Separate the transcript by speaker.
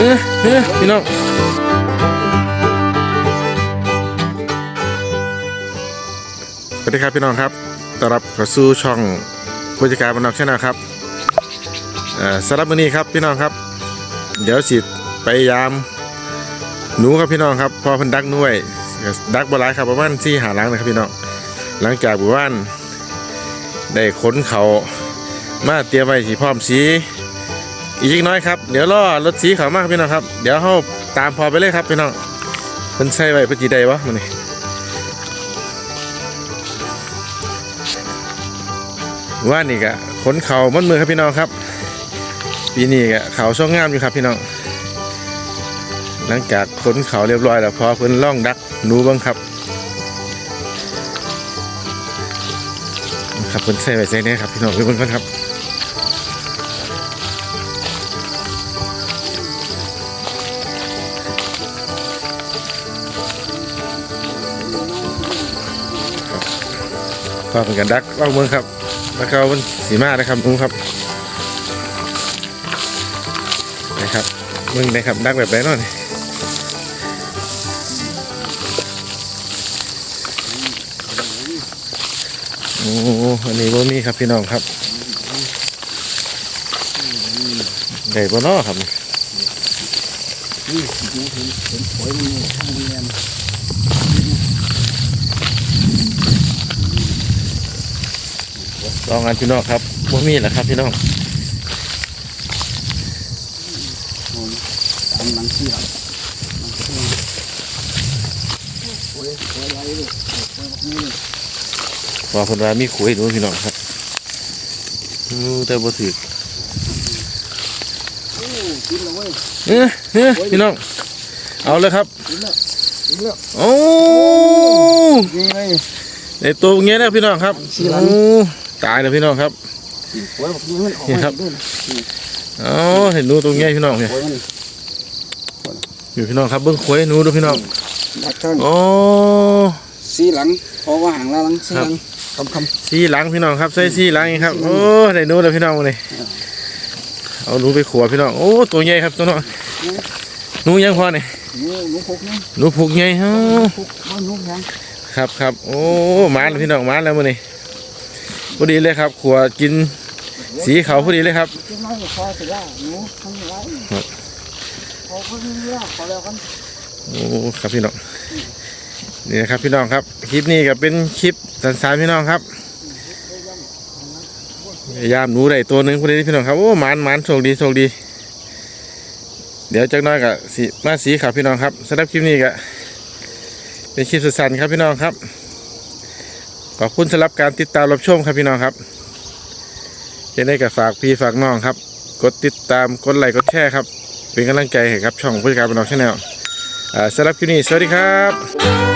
Speaker 1: เออเออพี่น้องสวัสดีครับพี่น้องครับต้อนรับเข้าสู่ช่องผู้จัดการบรรณอกชาแนลครับเอ่อสำหรับวันนี้ครับพี่น้องครับ เดี๋ยวสิไปยาม หนูครับพี่น้องครับพอเพันดักหน่วยดักบหลายครับประมาณที่หาหลังนะครับพี่น้องหลังจากหมู่บ้านได้ขนเขามาเตรียมไว้สีพร้อมสี อีกน้อยครับ เดี๋ยวรอรถสีขาวมากพี่น้องครับ เดี๋ยวเขาตามพอไปเลยครับพี่น้องเพิ่นใส่ไว้เพื่อจีได้วะมันนี่ว่านี่กะขนเขามันมือครับพี่น้องครับปีนี้กะเขาช่องงามอยู่ครับพี่น้อง หลังจากขนเขาเรียบร้อยแล้วพอเพิ่นล่องดักหนูบ้างครับ ครับเพิ่นใส่ไว้ใส่เนี่ยครับพี่น้องเพิ่นก่อนครับ ก็เป็นกันดักว่างเมืองครับแล้วก็มันสีมานะครับนุ้งครับนะครับมึงนะครับดักแบบไหนนาะนี่โอ้อันนี้บ่มีครับพี่น้องครับได้บ่นาะครับ
Speaker 2: นี่ดูเห็นเห็นหอยมันอยู่ข้างเรียน
Speaker 1: ลองอันพี่น้องครับบ่มีแหละครับพี่น้อง
Speaker 2: ตามหลังเสียหลังเสียหอยหอยไหลเลยหอยแบบนี้เลย
Speaker 1: ว่าเพิ่นว่ามีขุยหนูพี่น้องครับอู้แต่บ่ถือ
Speaker 2: โอ้กินแล้วเว้ย
Speaker 1: เอ้อเอ้อพี่น้อง เอาเลยครับ
Speaker 2: กินแล้วกินแล้ว
Speaker 1: โอ้
Speaker 2: นี่ไง
Speaker 1: ในตัวเงี้ยนะพี่น้องครับ
Speaker 2: สี่หลัง
Speaker 1: โอ้ ตายแล้วพี่น้องครับ
Speaker 2: หอยแบบนี้มันออก
Speaker 1: นี่
Speaker 2: มา
Speaker 1: ครับ
Speaker 2: ด้วยนะ
Speaker 1: อ๋อเห็นหนูตัวเงี้ยพี่น้องเนี่ย
Speaker 2: หอยมัน
Speaker 1: อยู่พี่น้องครับเบิ้งขุยหนูดูพี่น้อง
Speaker 2: ดักท่าน
Speaker 1: โอ้
Speaker 2: สีหลังเพราะว่าหางละหลังสีหลังคำค
Speaker 1: สีหลังพี่น้องครับใส่สีหลังนี่ครับโอ้ได้หนูแล้วพี่น้องมาเลยเอาหนูไปขัวพี่น้องโอ้ตัวใหญ่ครับตัวน้องหนูยังพอเนี่ยำ
Speaker 2: นี่หนูพกนี่
Speaker 1: หนูผูกใหญ่เฮ้า
Speaker 2: พกว่าหนูยัง
Speaker 1: ครับครับโอ้มาแล้วพี่น้องมาแล้วมาเลย พอดีเลยครับขัวกินสีเขาพอดีเลยครับ
Speaker 2: กินน้อยก็พอแต่ว่าหนูทำไร
Speaker 1: ครับ
Speaker 2: พอคนนี้ละพอแล้วกัน
Speaker 1: โอ้ครับพี่น้องนี่นะครับพี่น้องครับ คลิปนี้ก็เป็นคลิปสั้นพี่น้องครับยายามหนูได้ตัวหนึ่งพอดีพี่น้องครับโอ้หมานหมานโชคดีโชคดี เดี๋ยวจักหน้อยกับสีมาสีครับพี่น้องครับสำหรับคลิปนี้ก็เป็นคลิปสั้นครับพี่น้องครับ ขอบคุณสำหรับการติดตามรับชมครับพี่น้องครับยังได้กับฝากพี่ฝากน้องครับ กดติดตามกดไลค์กดแชร์ครับ เป็นกำลังใจให้ครับช่องผู้จัดการบรรดาชาแนลสำหรับคลิปนี้สวัสดีครับ